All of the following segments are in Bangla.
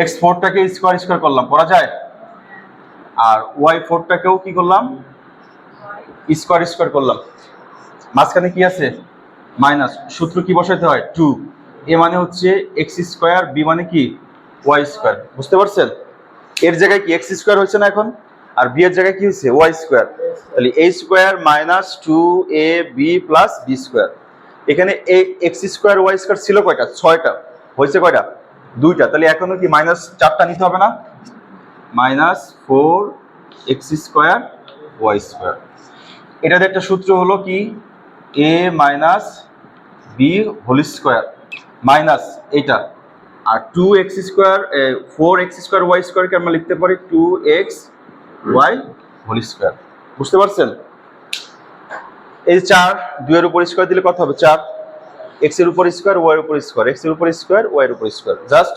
এক্স ফোরটাকে স্কোয়ার স্কোয়ার করলাম, করা যায়? আর ওয়াই ফোরটাকেও কি করলাম? স্কোয়ার স্কোয়ার করলাম। মাঝখানে কি আছে? মাইনাস, সূত্র কি বসাতে হয়? টু এ মানে হচ্ছে এক্স স্কোয়ার বি মানে কি? ওয়াই স্কোয়ার বুঝতে পারছেন? এর জায়গায় কি এক্স স্কোয়ার হয়েছে না এখন? আর বি এর জায়গায় কি হয়েছে? ওয়াই স্কোয়ার তাহলে A square minus two A B plus B square এখানে A X square Y square ছিল কয়টা? ছয়টা। হয়েছে কয়টা? দুইটা, তাহলে এখনও কি মাইনাস চারটা নিতে হবে না? Minus four X square Y square এটাতে একটা সূত্র হলো কি? A minus B whole square minus এটা। আর two X square four X square Y স্কোয়ারকে আমরা লিখতে পারি two X Y whole square বুঝতে পারছেন? এই চার, দুইয়ের উপর স্কোয়ার দিলে কত হবে? চার। এক্সের উপর স্কোয়ার ওয়াই এর উপর স্কোয়ার এক্সের উপর স্কোয়ার ওয়াই এর উপর স্কোয়ার জাস্ট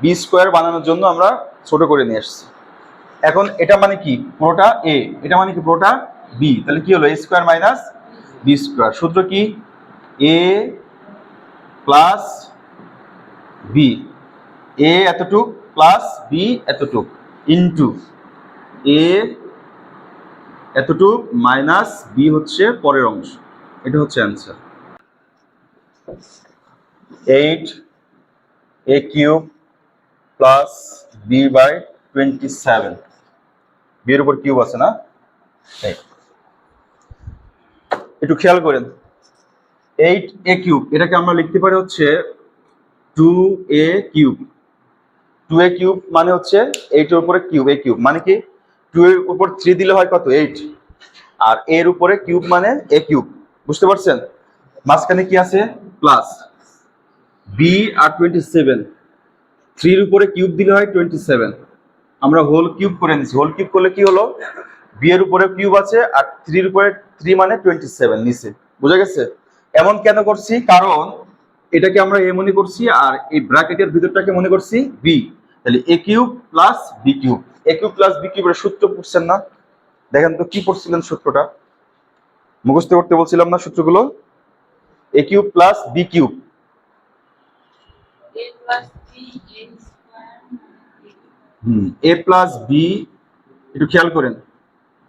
বি স্কোয়ার বানানোর জন্য আমরা ছোট করে নিয়ে আসছি। এখন এটা মানে কি? পুরোটা এ এটা মানে কি পুরোটা? বি তাহলে কি হলো? A square minus B square সূত্র কি? এ প্লাস বি এ এতটুক প্লাস বি এতটুক ইন্টু এ এতটুক মাইনাস বি হচ্ছে পরের অংশ। এটা হচ্ছে answer eight A cube plus B by twenty seven B এর উপর কিউব আছে না। একটু খেয়াল করেন। এইট এ কিউব এটাকে আমরা লিখতে পারি হচ্ছে two A cube two A cube মানে হচ্ছে এইটের উপরে কিউব এ কিউব মানে কি? টু এর উপর থ্রি দিলে হয় কত? এইট আর এর উপরে কিউব মানে এ কিউব বুঝতে পারছেন? মাঝখানে কি আছে? প্লাস বি আর টোয়েন্টি সেভেন থ্রির উপরে কিউব দিলে হয় টোয়েন্টি সেভেন আমরা হোল কিউব করে নিচ্ছি হোল কিউব করলে কি হলো? বি এর উপরে কিউব আছে আর থ্রির উপরে থ্রি মানে টোয়েন্টি সেভেন নিচে। বুঝা গেছে? এমন কেন করছি? কারণ এটাকে আমরা এ মনে করছি আর এই ব্র্যাকেটের ভিতরটাকে মনে করছি বি তাহলে A cube plus B cube A cube plus B কিউবের সূত্র পড়ছেন না? দেখেন তো কি পড়ছিলেন সূত্রটা? মুখস্থ করতে বলছিলাম না সূত্রগুলো? A cube plus B cube A plus B A square. হুম এ প্লাস বি একটু খেয়াল করেন।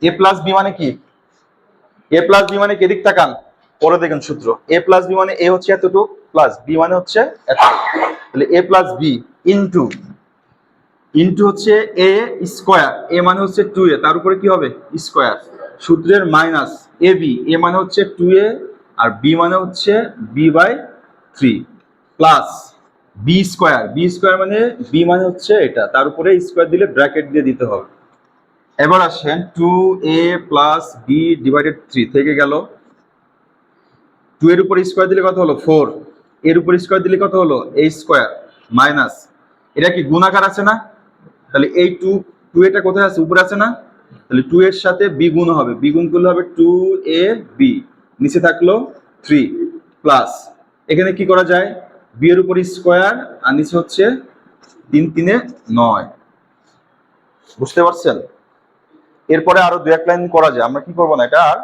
এ প্লাস বি মানে কি? এ প্লাস বি মানে কি? এদিক তাকান পরে দেখেন সূত্র। এ প্লাস বি মানে এ হচ্ছে এতটুকু প্লাস বি মানে হচ্ছে এতটুকু। তাহলে A plus B into into হচ্ছে এ স্কোয়ার এ মানে হচ্ছে টু এ তার উপরে কি হবে? স্কোয়ার সূত্রের মাইনাস এ বি এ মানে হচ্ছে টু এ আর বি মানে হচ্ছে B by three plus B square B square মানে বি মানে হচ্ছে এটা। তার উপরে স্কোয়ার দিলে ব্র্যাকেট দিয়ে দিতে হবে। এবার আসেন two A plus B divided three থেকে গেল। টু এর উপর স্কোয়ার দিলে কত হলো? ফোর এর উপর স্কোয়ার দিলে কত হলো? এ স্কোয়ার মাইনাস এটা কি গুণাকার আছে না? তাহলে এই টু টু এটা কোথায় আছে? উপরে আছে না? তাহলে টু এর সাথে বি গুণ হবে। বি গুণ করলে হবে টু এ বি নিচে থাকল থ্রি প্লাস এখানে কি করা যায়? বি এর উপর স্কোয়ার আর নিচে হচ্ছে তিন তিনে নয়। বুঝতে পারছেন? এরপরে আরও দু এক লাইন করা যায়। আমরা কি করব না এটা? আর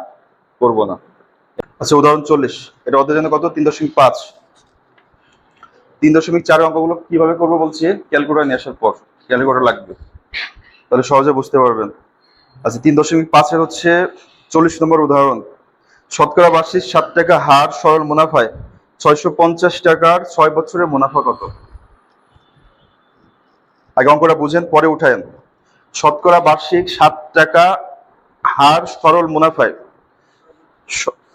করব না। আচ্ছা উদাহরণ চল্লিশ। এটা ওদের জন্য কত? তিন দশমিক পাঁচ। তিন দশমিক চার অঙ্কগুলো কীভাবে করব বলছি? ক্যালকুলেটার নিয়ে আসার পর। ক্যালকুলেটার লাগবে। তাহলে সহজে বুঝতে পারবেন। আচ্ছা তিন দশমিক পাঁচের হচ্ছে চল্লিশ নম্বর উদাহরণ। শতকরা বার্ষিক সাত টাকা হার সরল মুনাফায় ছয়শো পঞ্চাশ টাকার ছয় বছরের মুনাফা কত? আগে অঙ্কটা বুঝেন, পরে উঠায়েন। শতকরা বার্ষিক সাত টাকা হার সরল মুনাফায়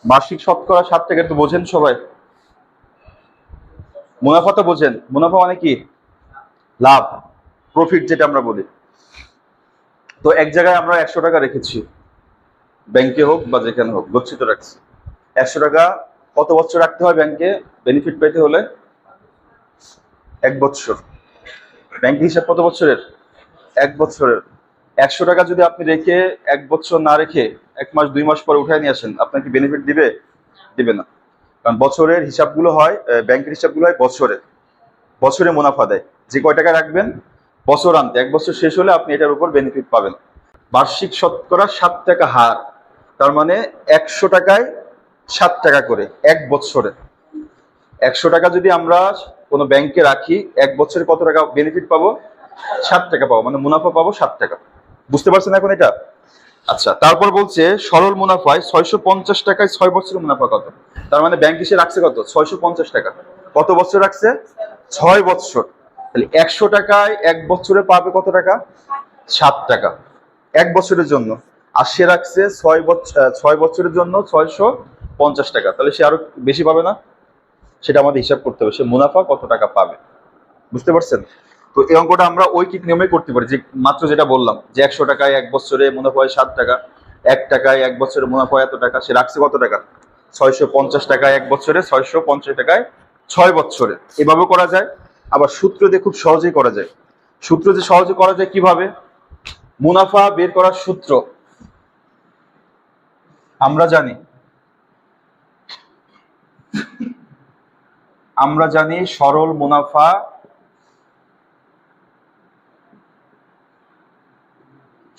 বার্ষিক শতকরা সাত টাকা তো বোঝেন সবাই। মুনাফা তো বোঝেন। মুনাফা মানে কি? লাভ প্রফিট যেটা আমরা বলি। তো এক জায়গায় আমরা একশো টাকা রেখেছি। ব্যাংকে হোক বা যেখানে হোক গচ্ছিত রাখছি। একশো টাকা কত বছর রাখতে হয় ব্যাংকে? বেনিফিট পেতে হলে এক বছর। ব্যাংক হিসাব কত বছরের? এক বছরের। একশো টাকা যদি আপনি রেখে এক বছর না রেখে এক মাস, দুই মাস পরে উঠায় নিয়ে আসেন, আপনাকে বেনিফিট দিবে? দিবে না। কারণ বছরের হিসাবগুলো হয় ব্যাংকের হিসাবগুলো হয় বছরে। বছরে মুনাফা দেয়। যে কয় টাকা রাখবেন? বছর আনতে এক বছর শেষ হলে আপনি এটার উপর বেনিফিট পাবেন। বার্ষিক শতকরা সাত টাকা হার। তার মানে একশো টাকায় সাত টাকা করে এক বছরে। একশো টাকা যদি আমরা কোনো ব্যাংকে রাখি, এক বছরে কত টাকা বেনিফিট পাবো? সাত টাকা পাবো মানে মুনাফা পাবো সাত টাকা। বুঝতে পারছেন এখন এটা? আচ্ছা তারপর বলছে সরল মুনাফায় ছয়শো পঞ্চাশ টাকায় ছয় বছরের মুনাফা কত? তার মানে ব্যাংক এসে রাখছে কত? ছয়শো পঞ্চাশ টাকা। কত বছর রাখছে? ছয় বছর। তাহলে একশো টাকায় এক বছরে পাবে কত টাকা? সাত টাকা। এক বছরের জন্য। আর সে রাখছে ছয় বছর ছয় বছরের জন্য ছয়শো পঞ্চাশ টাকা। তাহলে সে আরও বেশি পাবে না? সেটা আমাদের হিসাব করতে হবে। সে মুনাফা কত টাকা পাবে? বুঝতে পারছেন? তো এই অঙ্কটা আমরা ওই ঐকিক নিয়মে করতে পারি। যে মাত্র যেটা বললাম, যে একশো টাকায় এক বছরে মুনাফা হয় সাত টাকা, এক টাকায় এক বছরে মুনাফা এত টাকা, সে রাখছে কত টাকা? ছয়শো পঞ্চাশ টাকায় এক বছরে, ছয়শো পঞ্চাশ টাকায় ছয় বছরে। এভাবে করা যায়। আবার সূত্র দিয়ে খুব সহজেই করা যায়। সূত্র যে সহজে করা যায় কীভাবে? মুনাফা বের করার সূত্র। আমরা জানি। আমরা জানি সরল মুনাফা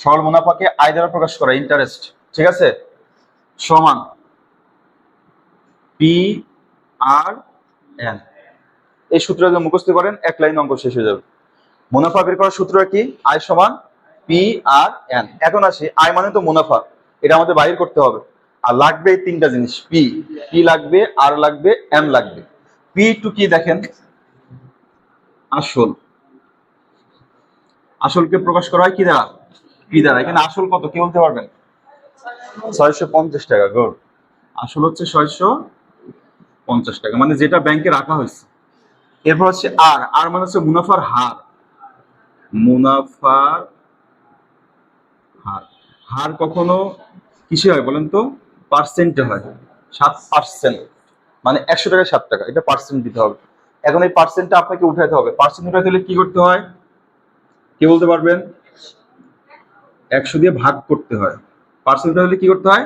সরল মুনাফাকে আয় দ্বারা প্রকাশ করা ইন্টারেস্ট ঠিক আছে? সমান পি আর এন এই সূত্র যদি মুখস্থ করেন, এক লাইন অঙ্ক শেষ হয়ে যাবে। মুনাফা বের করার সূত্র কি? আয় সমান পি আর এন এখন আসি, আয় মানে তো মুনাফা, এটা আমাদের বাইর করতে হবে। আর লাগবে এই তিনটা জিনিস পি পি লাগবে আর লাগবে এম লাগবে। পি টু কি দেখেন? আসল। আসলকে প্রকাশ করা হয় কি দ্বারা? পি দ্বারা। এখানে আসল কত? কি বলতে পারবেন? ছয়শো পঞ্চাশ টাকা গুড আসল হচ্ছে ছয়শো পঞ্চাশ টাকা মানে যেটা ব্যাংকে রাখা হয়েছে। এরপর হচ্ছে আর আর মানে হচ্ছে মুনাফার হার। মুনাফার হার। হার কখনো কিসে হয় বলেন তো? পার্সেন্টে হয়। সাত পার্সেন্ট মানে একশো টাকায় সাত টাকা। এটা পার্সেন্ট দিতে হবে। এখন এই পার্সেন্টটা আপনাকে উঠাতে হবে। পার্সেন্ট উঠাতে হলে কি করতে হয়? কি বলতে পারবেন? একশো দিয়ে ভাগ করতে হয়। পার্সেন্ট হলে কি করতে হয়?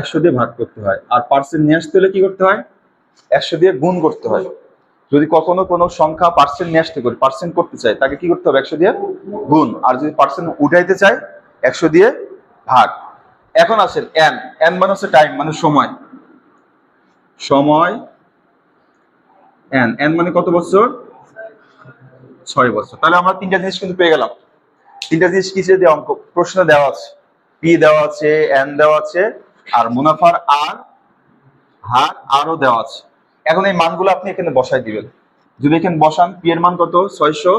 একশো দিয়ে ভাগ করতে হয়। আর পার্সেন্ট নিয়ে আসতে হলে কি করতে হয়? একশো দিয়ে গুণ করতে হয়। যদি কখনো কোনো সংখ্যা পার্সেন্ট নিয়ে আসতে করি পার্সেন্ট করতে চাই, তাকে কি করতে হবে? একশো দিয়ে গুণ। আর যদি পার্সেন্ট উঠাইতে চাই, একশো দিয়ে ভাগ। এখন আসেন এন এন মানে হচ্ছে টাইম মানে সময়। সময় এন এন মানে কত বছর? ছয় বছর। তাহলে আমরা তিনটা জিনিস কিন্তু পেয়ে গেলাম। তিনটা জিনিস কিসে দেওয়া অঙ্ক? প্রশ্নে দেওয়া আছে। পি দেওয়া আছে এন দেওয়া আছে, আর মুনাফার আর, হার আরও দেওয়া আছে। এখন এই মানগুলো আপনি এখানে বসাই দিবেন। যদি এখানে বসান পি এর মান কত? ছয়শো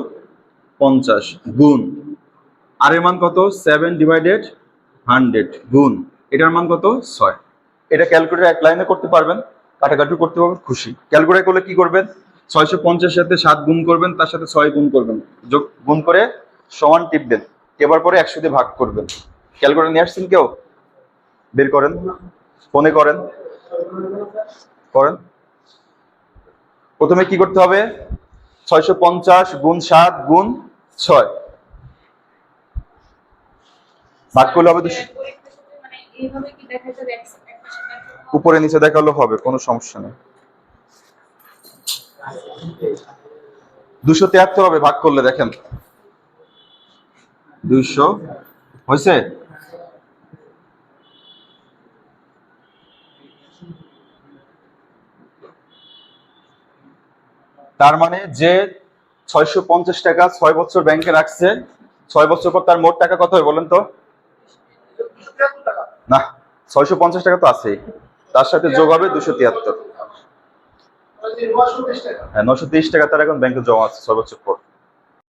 পঞ্চাশ গুণ। আর এর মান কত? সেভেন ডিভাইডেড হান্ড্রেড গুণ। এটার মান কত? ছয়। এটা ক্যালকুলেটর এক লাইনে করতে পারবেন, কাটাকাটি করতে পারবেন, খুশি। ক্যালকুলেট করলে কি করবেন? ছয়শো পঞ্চাশের সাথে সাত গুণ করবেন, তার সাথে ছয় গুণ করবেন। যোগ গুণ করে সমান টিপবেন এবার পরে একশো দিয়ে ভাগ করবেন। ক্যালকুলেটর নিয়ে আসছেন কেউ? বের করেন। ফোনে করেন। করেন। প্রথমে কি করতে হবে? ছয়শো পঞ্চাশ গুণ সাত গুণ ছয়। ভাগ করলে হবে মানে উপরে নিচে দেখালেও হবে কোনো সমস্যা নেই। দুশো তিয়াত্তর হবে ভাগ করলে দেখেন। দুইশো হয়েছে? তার মানে যে ছয়শো পঞ্চাশ টাকা ছয় বছর ব্যাংকে রাখছে ছয় বছর পর তার মোট টাকা কত হয় বলেন তো? না ছয়শো পঞ্চাশ টাকা তো আছেই। তার সাথে যোগ হবে দুশো তিয়াত্তর। হ্যাঁ নশো তেইশ টাকা তার এখন ব্যাংকে জমা আছে সর্বোচ্চ পর